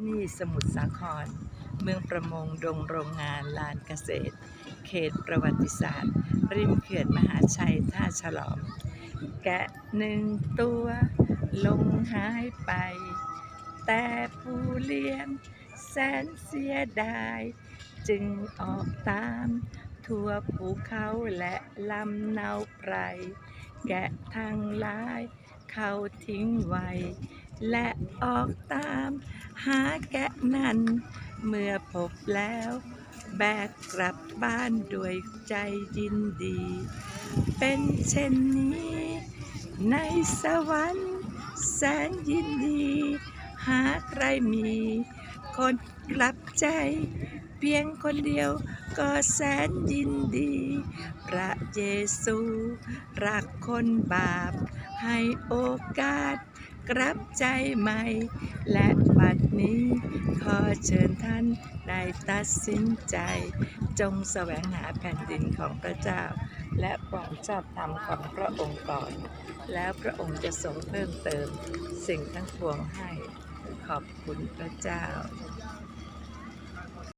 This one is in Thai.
ที่นี่สมุทรสาคร เมืองประมงดงโรงงานลานเกษตร เขตประวัติศาสตร์ ริมเขื่อนมหาชัยท่าฉลอม แกะหนึ่งตัว ลงหายไป แต่ผู้เลี้ยงแสนเสียดายจึงออกตาม ทั่วภูเขาและลำเนาไพร แกะทางลาย เขาทิ้งไว้ และออกตาม หาแกะนั้น เมื่อพบแล้ว แบกกลับบ้านด้วยใจยินดี เป็นเช่นนี้ ในสวรรค์แสนยินดี หาใครมี คนกลับใจ เพียงคนเดียวก็แสนยินดี พระเยซู รักคนบาป ให้โอกาส กรับใจใหม่ และบัดนี้ ขอเชิญท่านได้ตัดสินใจ จงแสวงหาแผ่นดินของพระเจ้า และความชอบธรรมของพระองค์ก่อน แล้วพระองค์จะทรงเพิ่มเติม สิ่งทั้งปวงให้ ขอบคุณพระเจ้า